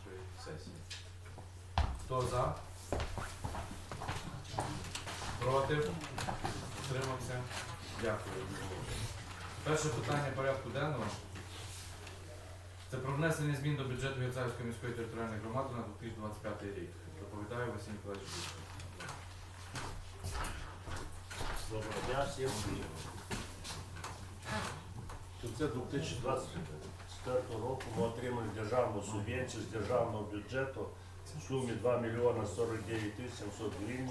нашої сесії. Хто за? Проти? Утримався? Дякую. Перше питання порядку денного. Це про внесення змін до бюджету Герцарської міської територіальної громади на 2025 рік. Доповідаю Василь Миколаївич Бучко. Доброго дня всім. Це 2025 2004 року ми отримали державну субвенцію з державного бюджету в сумі 2 мільйона 49 тисяч 700 гривень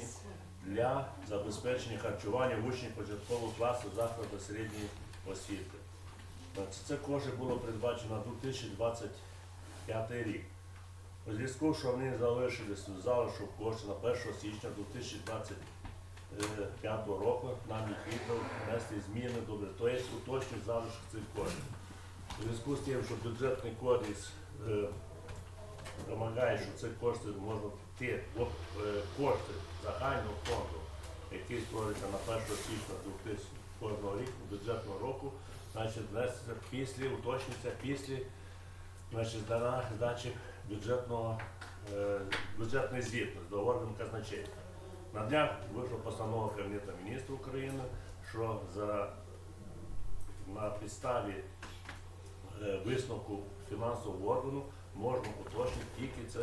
для забезпечення харчування учнів початкового класу закладу середньої освіти. Це кошти було передбачено на 2025 рік. У зв'язку, що вони залишились залишок залишу кошти на 1 січня 2025 року, нам відповідно внести зміни до тобто, уточнюють залишок цих коштів. У зв'язку з тим, що бюджетний кодекс е, вимагає, що ці кошти можна ті е, кошти загального фонду, який створюється на 1 січня 2000 кожного ріку, бюджетного року, значить внесеться після, уточнюється після значить, здачі бюджетного, е, бюджетної звітності до органу казначейства. На днях вийшла постанова Кабінету міністрів України, що за, на підставі висновку фінансового органу можна уточнити тільки це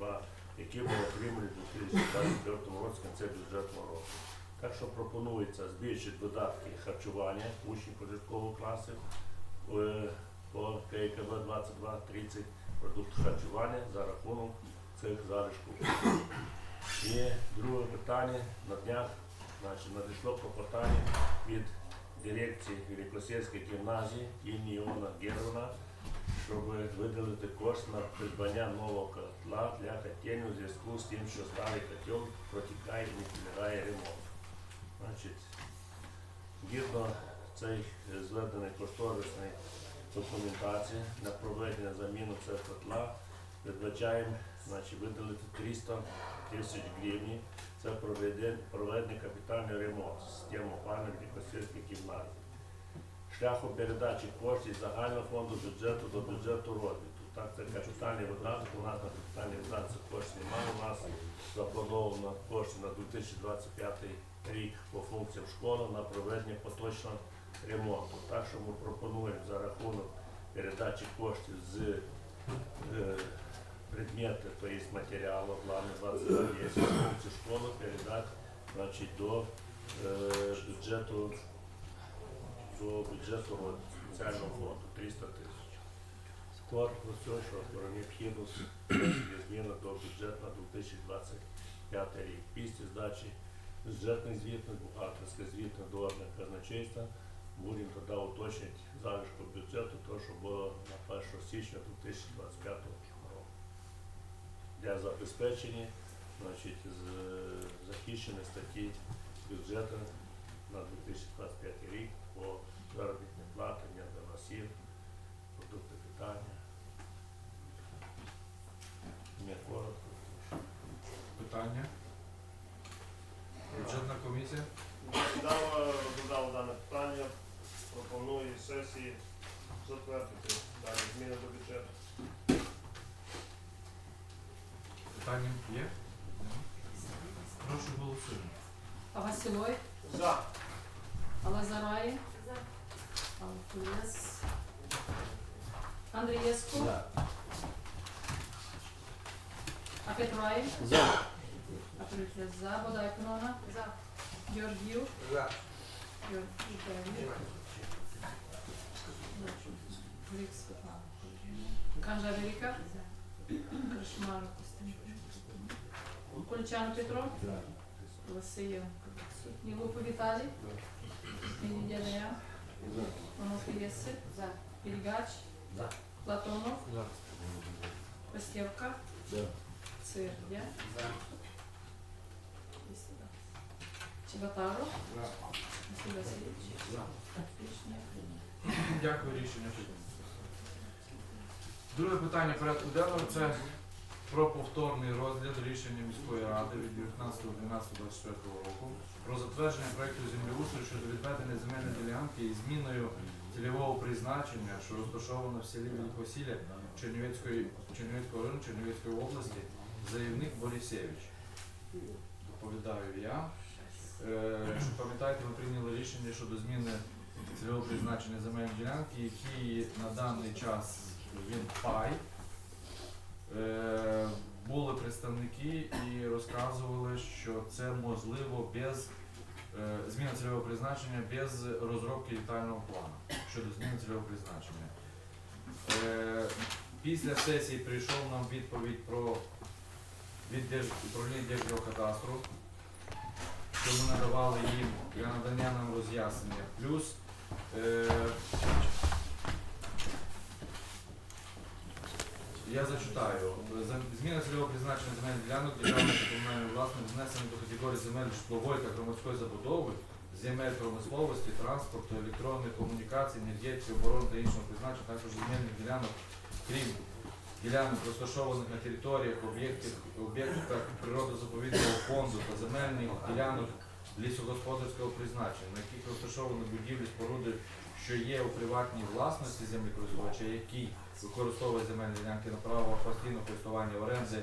ба- які ми отримали у 2024 році в кінці бюджетного року. Так що пропонується збільшити додатки харчування учнів початкового класу е, по ККБ 2230 продукти харчування за рахунок цих залишків. І друге питання на днях значить, надійшло клопотання від дирекції Великосільської гімназії імені Іона Германа, щоб виділити кошти на придбання нового котла для котельні у зв'язку з тим, що старий котел протікає і не підлягає ремонту. Значить, згідно цієї зведеної кошторисної документації на проведення заміну цього котла передбачаємо значить, виділити 300 тисяч гривень. Це проведення, капітального ремонту системи опалення Косівської гімназії. Шляхом передачі коштів загального фонду бюджету до бюджету розвитку. Так, це капітальний видаток. У нас на капітальний видаток коштів немає. У нас заплановано кошти на 2025 рік по функціям школи на проведення поточного ремонту. Так що ми пропонуємо за рахунок передачі коштів з предмети, то есть материалов, главное 22 есть функции школы передать значит, до э, бюджету до бюджету от спеціального фонду 300 тисяч. Коротко все, що внесення зміни до бюджету на 2025 рік. Після здачі бюджетних звітних, бухгалтерських звітних до органів казначейства будемо тоді уточнити залишку бюджету, то, що було на 1 січня 2025 року для забезпечення значить, з захищених статті бюджету на 2025 рік по заробітній платі, енергоносів, продукти питання. Не коротко. Питання? Бюджетна комісія? Дав, додав дане питання, пропоную сесії затвердити дані зміни до бюджету. Питання є? Прошу голосуємо. Василой, За. Алазарай, Алтуєс, Андрієску, Апетрай, За. Апетрай за, Бодайконона, за, Георгію, Георгію, Глік Світлана, Канжа Куличан Петро, Василенко, Нілупо Віталій, Медведя Онуфрій Єсип, за, Ільгач, За. Платонов, Костєвка, Цирдя, Чеботаро, Василь Васильович, Рішення прийнято. Дякую, рішення. Друге питання порядку денного це про повторний розгляд рішення міської ради від 19.12.24 року про затвердження проєкту землеустрою щодо відведення земельної ділянки із зміною цільового призначення, що розташовано в селі Великосілля Чернівецького району Чернівецької області, заявник Борисевич. Доповідаю я. Е, пам'ятаєте, ми прийняли рішення щодо зміни цільового призначення земельної ділянки, які на даний час він пай. Е, Були представники і розказували, що це можливо без е, зміни цільового призначення без розробки детального плану щодо зміни цільового призначення. Е, Після сесії прийшов нам відповідь про від управління Держгеокадастру, що ми надавали їм для надання нам роз'яснення. Плюс я зачитаю. За- Зміна цільового призначення земельних ділянок державної та комунальної власності внесені до категорії земель житлової та громадської забудови, земель промисловості, транспорту, електронної комунікації, енергетики, оборони та іншого призначення, також земельних ділянок, крім ділянок, розташованих на територіях об'єктів, об'єктах природозаповідного фонду та земельних ділянок лісогосподарського призначення, на яких розташовані будівлі, споруди, що є у приватній власності землекористувача, який використовує земельні ділянки на право постійного користування оренди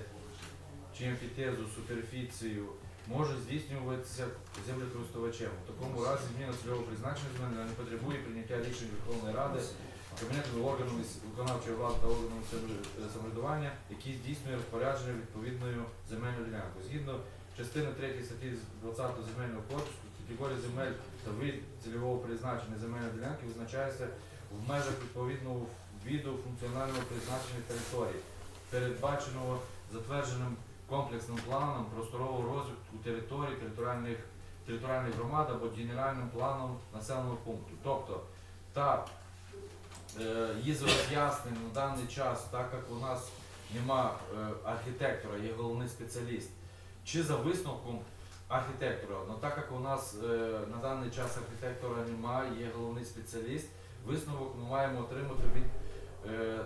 чи емфітезу, суперфіцію, може здійснюватися землекористувачем. У такому разі зміна цільового призначення земельного не потребує прийняття рішень Верховної Ради, кабінетами органами виконавчої влади та органами самоврядування, які здійснює розпорядження відповідною земельною ділянкою. Згідно частини 3 статті 20 земельного кодексу, категорія земель та вид цільового призначення земельної ділянки визначається в межах відповідного віду функціонального призначення території, передбаченого затвердженим комплексним планом просторового розвитку територій, територіальних, територіальних громад або генеральним планом населеного пункту. Тобто, та е, із роз'яснень на даний час, так як у нас нема е, архітектора, є головний спеціаліст, чи за висновком архітектора, ну так як у нас е, на даний час архітектора немає, є головний спеціаліст, висновок ми маємо отримати від е,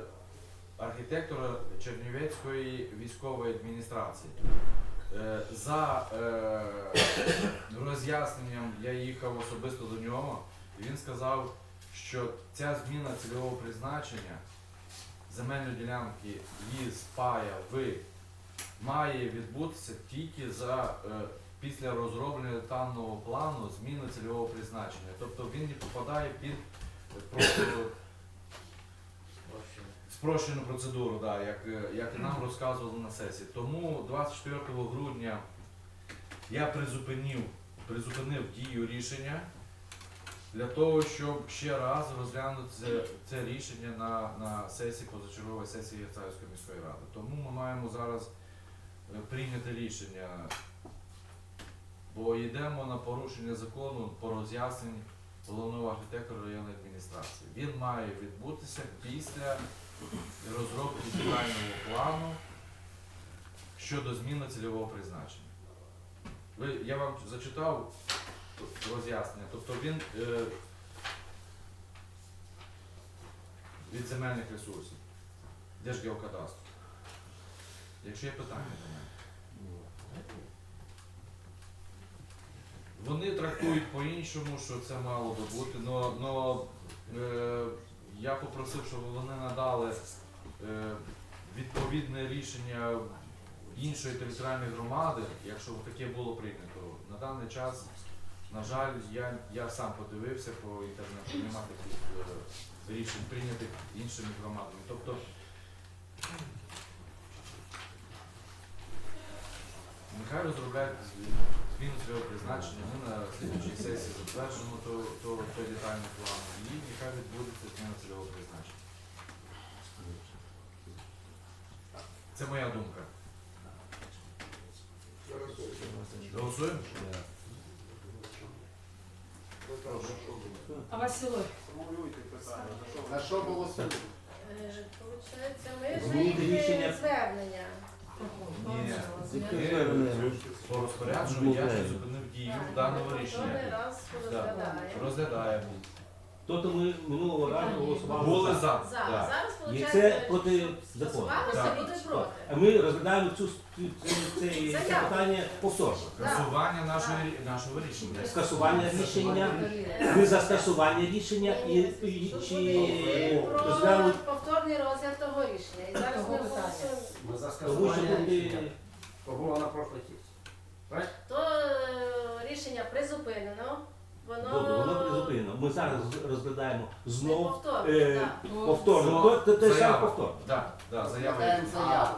архітектора Чернівецької військової адміністрації. Е, За роз'ясненням я їхав особисто до нього, він сказав, що ця зміна цільового призначення земельної ділянки із пая в має відбутися тільки за після розроблення детального плану зміни цільового призначення. Тобто він не попадає під спрощену процедуру, да, як, як нам розказували на сесії. Тому 24 грудня я призупинив, призупинив дію рішення для того, щоб ще раз розглянути це, це рішення на, на сесії позачергової сесії Герцаївської міської ради. Тому ми маємо зараз е, прийняти рішення, бо йдемо на порушення закону по роз'ясненню головного архітектора районної адміністрації. Він має відбутися після розробки детального плану щодо зміни цільового призначення. Ви, я вам зачитав роз'яснення. Тобто він е, від земельних ресурсів, Держгеокадастру. Якщо є питання до мене. Вони трактують по-іншому, що це мало би бути, но, но е, я попросив, щоб вони надали е, відповідне рішення іншої територіальної громади, якщо таке було прийнято. На даний час, на жаль, я, я сам подивився по інтернету, нема таких е, рішень прийнятих іншими громадами. Тобто нехай розробляють зміну свого призначення, ми на слідчій сесії затверджуємо то, то, той детальний план і нехай відбудеться зміна цільового призначення. Це моя думка. Голосуємо? А Василой? Формулюйте питання. За що голосують? Е, Получається, ми прийняли рішення. звернення. Ні. По розпорядженню я ще зупинив дію даного рішення. раз розглядаємо. Розглядаємо. Тобто ми минулого разу голосували Були за. за. За. Так. Зараз, І це проти закону. Так. буде проти. А ми розглядаємо цю, цю, це, це, це Заяву. питання повторно. Скасування нашого, рі- нашого рішення. Скасування рішення. Ви за скасування рішення і, і Тут чи буде про розглянуть, повторний розгляд того рішення. І зараз Того ми питання. голосуємо. Ми за тому що скасування рішення. То на прошлій сесії. То е, рішення призупинено. Воно, добре, воно призупинено. Ми зараз розглядаємо знову повторно. е, так. повторно. То, то, те саме Заява. повторно. Так, так, заява. Заяву.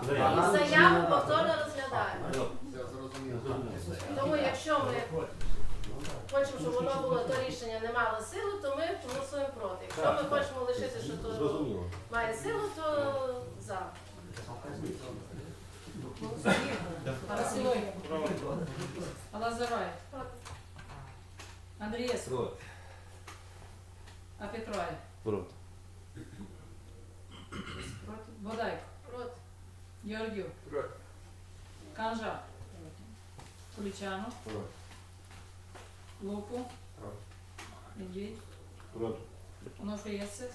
Заяву. І не заяву повторно розглядаємо. Тому якщо ми хочемо, щоб воно було, то рішення не мало силу, то ми голосуємо проти. Якщо Так, ми так. хочемо лишити, що то Зрозуміло. має силу, то за. Арасилой. Алазарай. Андрієс. Проти. А Петрові. Проти. Проти. Бодайко. Проти. Георгів. Проти. Канжа. Кулічану. Лупу. Проти. Медведь. Проти. Онуфриєвцев.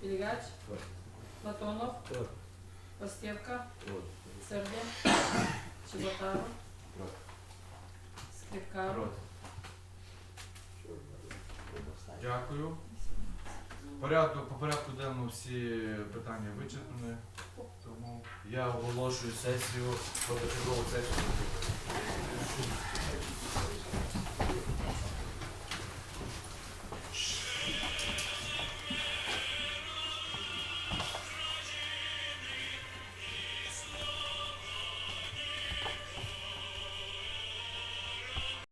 Пілігач. Проти. Платонов. Проти. Костєвка. Проти. Сердя. Чеботаров. Проти. Скрипкар. Проти. Дякую. Порядку, по порядку денному всі питання вичерпані. Тому я оголошую сесію, позачергову сесію.